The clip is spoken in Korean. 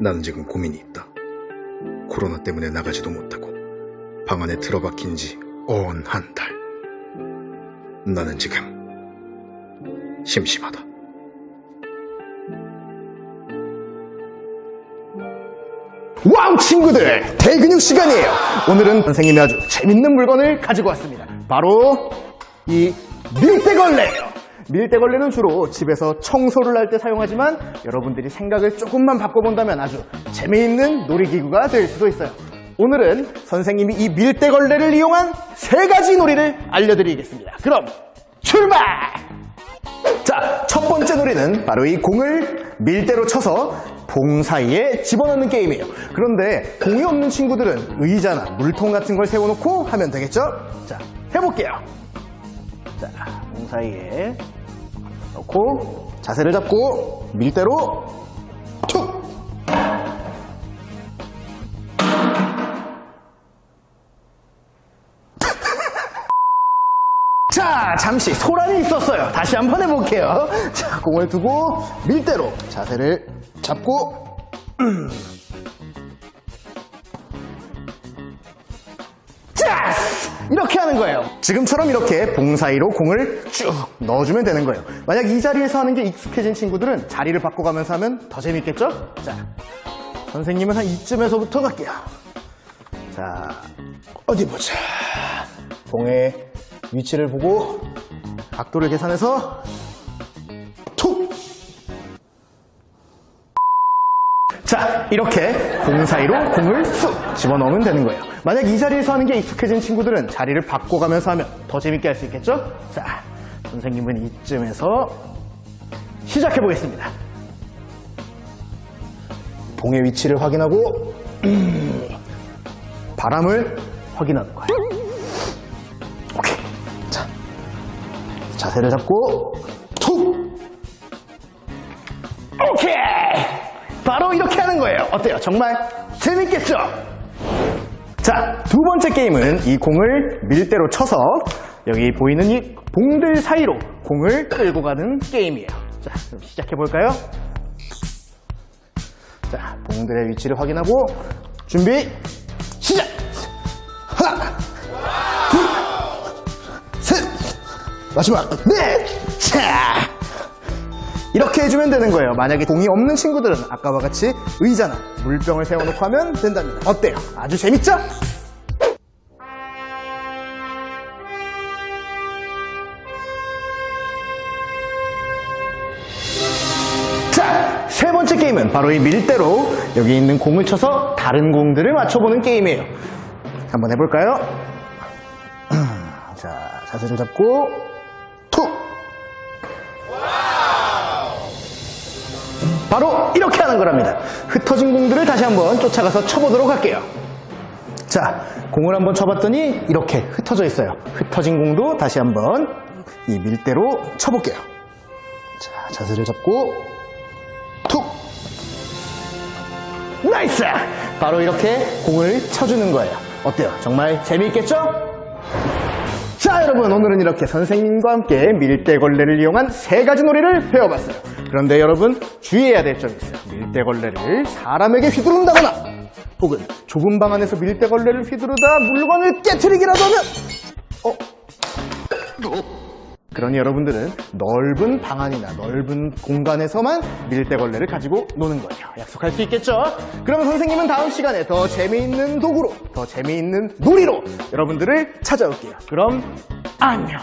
나는 지금 고민이 있다. 코로나 때문에 나가지도 못하고 방 안에 들어박힌 지언한 달. 나는 지금 심심하다. 와우 친구들 대근육 시간이에요 오늘은 선생님이 아주 재밌는 물건을 가지고 왔습니다 바로 이 밀대걸레예요 밀대 걸레는 주로 집에서 청소를 할 때 사용하지만 여러분들이 생각을 조금만 바꿔본다면 아주 재미있는 놀이기구가 될 수도 있어요 오늘은 선생님이 이 밀대걸레를 이용한 세 가지 놀이를 알려드리겠습니다 그럼 출발! 자, 첫 번째 놀이는 바로 이 공을 밀대로 쳐서 봉 사이에 집어넣는 게임이에요. 그런데 공이 없는 친구들은 의자나 물통 같은 걸 세워놓고 하면 되겠죠? 자, 해볼게요. 자, 봉 사이에 넣고 자세를 잡고 밀대로 툭! 자, 잠시 소란이 있었어요. 다시 한번 해볼게요. 자, 공을 두고 밀대로 자세를 잡고 음. 이렇게 하는 거예요. 지금처럼 이렇게 봉 사이로 공을 쭉 넣어주면 되는 거예요. 만약 이 자리에서 하는 게 익숙해진 친구들은 자리를 바꿔가면서 하면 더 재밌겠죠? 자, 선생님은 한 이쯤에서부터 갈게요. 자, 어디 보자. 공의 위치를 보고 각도를 계산해서 자, 이렇게 공 사이로 공을 쑥 집어넣으면 되는 거예요. 만약 이 자리에서 하는 게 익숙해진 친구들은 자리를 바꿔가면서 하면 더 재밌게 할 수 있겠죠? 자, 선생님은 이쯤에서 시작해 보겠습니다. 봉의 위치를 확인하고 음, 바람을 확인하는 거예요. 오케이. 자, 자세를 잡고 툭. 오케이. 바로 이렇게 하는 거예요. 어때요? 정말 재밌겠죠? 자, 두 번째 게임은 이 공을 밀대로 쳐서 여기 보이는 이 봉들 사이로 공을 끌고 가는 게임이에요. 자, 그럼 시작해 볼까요? 자, 봉들의 위치를 확인하고 준비 시작. 하나, 셋 마지막 넷 자 이렇게 해주면 되는 거예요 만약에 공이 없는 친구들은 아까와 같이 의자나 물병을 세워놓고 하면 된답니다 어때요? 아주 재밌죠? 자, 세 번째 게임은 바로 이 밀대로 여기 있는 공을 쳐서 다른 공들을 맞춰보는 게임이에요. 한번 해볼까요? 자, 자세를 잡고 바로 이렇게 하는 거랍니다. 흩어진 공들을 다시 한번 쫓아가서 쳐보도록 할게요. 자, 공을 한번 쳐봤더니 이렇게 흩어져 있어요. 흩어진 공도 다시 한번 이 밀대로 쳐볼게요. 자, 자세를 잡고 툭! 나이스! 바로 이렇게 공을 쳐주는 거예요. 어때요? 정말 재미있겠죠? 자, 여러분, 오늘은 이렇게 선생님과 함께 밀대걸레를 이용한 세 가지 놀이를 배워봤어요. 그런데 여러분, 주의해야 될 점이 있어요. 밀대걸레를 사람에게 휘두른다거나, 혹은 좁은 방 안에서 밀대걸레를 휘두르다 물건을 깨트리기라도 하면, 어? 그러니 여러분들은 넓은 방 안이나 넓은 공간에서만 밀대걸레를 가지고 노는 거예요. 약속할 수 있겠죠? 그러면 선생님은 다음 시간에 더 재미있는 도구로, 더 재미있는 놀이로 여러분들을 찾아올게요. 그럼 안녕!